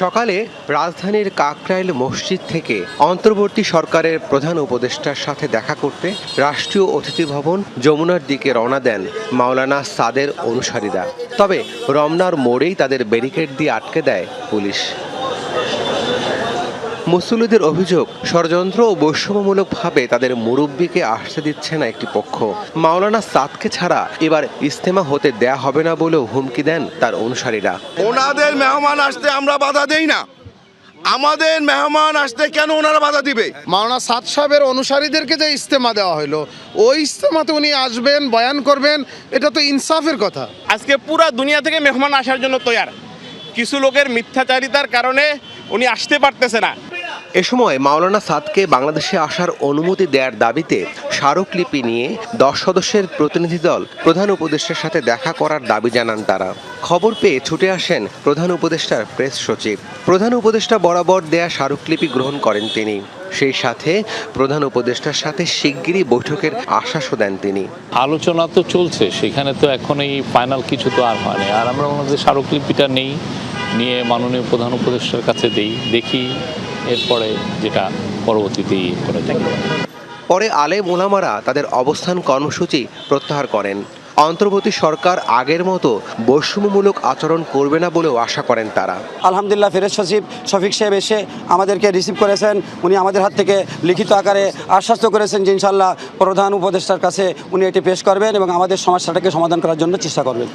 সকালে রাজধানীর কাকরাইল মসজিদ থেকে অন্তর্বর্তী সরকারের প্রধান উপদেষ্টার সাথে দেখা করতে রাষ্ট্রীয় অতিথি ভবন যমুনার দিকে রওনা দেন মাওলানা সাদের অনুসারীরা। তবে রমনার মোড়েই তাদের ব্যারিকেড দিয়ে আটকে দেয় পুলিশ। মুসল্লিদের অভিযোগ ষড়যন্ত্র ও বৈষম্যমূলকভাবে তাদের মুরব্বীকে আসতে দিচ্ছে না একটি পক্ষ। মাওলানা সাদকে ছাড়া এবার ইস্তেমা হতে দেয়া হবে না বলেও হুমকি দেন তার অনুসারীরা। ওনাদের মেহমান আসতে আমরা বাধা দেই না। আমাদের মেহমান আসতে কেন ওনারা বাধা দিবে? মাওলানা সাদ সাহেবের অনুসারীদেরকে যে ইস্তেমা দেওয়া হলো ওই ইস্তেমাতে উনি আসবেন বয়ান করবেন এটা তো ইনসাফের কথা। আজকে পুরা দুনিয়া থেকে মেহমান আসার জন্য তৈয়ার। কিছু লোকের মিথ্যাচারিতার কারণে উনি আসতে পারতেছে না। এ সময় মাওলানা সাদকে বাংলাদেশে আসার অনুমতি দেওয়ার দাবিতে স্মারকলিপি নিয়ে দশ সদস্যের প্রতিনিধি দল প্রধান উপদেষ্টার সাথে দেখা করার দাবি জানান তারা। খবর পেয়ে ছুটে আসেন প্রধান উপদেষ্টার প্রেস সচিব। প্রধান উপদেষ্টা বরাবর দেয়া স্মারকলিপি গ্রহণ করেন তিনি। সেই সাথে প্রধান উপদেষ্টার সাথে শিগগিরই বৈঠকের আশ্বাসও দেন তিনি। আলোচনা তো চলছে, সেখানে তো এখন এই ফাইনাল কিছু তো আর হয়নি আর আমরা স্মারকলিপিটা নেই, নিয়ে মাননীয় প্রধান উপদেষ্টার কাছে দেই, দেখি এরপরে যেটা পরবর্তীতে করা যায় পরে আলেম ওলামারা তাদের অবস্থান কর্মসূচি প্রত্যাহার করেন। অন্তর্বর্তী সরকার আগের মতো বৈষম্যমূলক আচরণ করবে না বলেও আশা করেন তারা। আলহামদুলিল্লাহ ফেরেজ সচিব শফিক সাহেব এসে আমাদেরকে রিসিভ করেছেন। উনি আমাদের হাত থেকে লিখিত আকারে আশ্বাস্ত করেছেন যে ইনশাল্লাহ প্রধান উপদেষ্টার কাছে উনি এটি পেশ করবেন এবং আমাদের সমস্যাটাকে সমাধান করার জন্য চেষ্টা করবেন।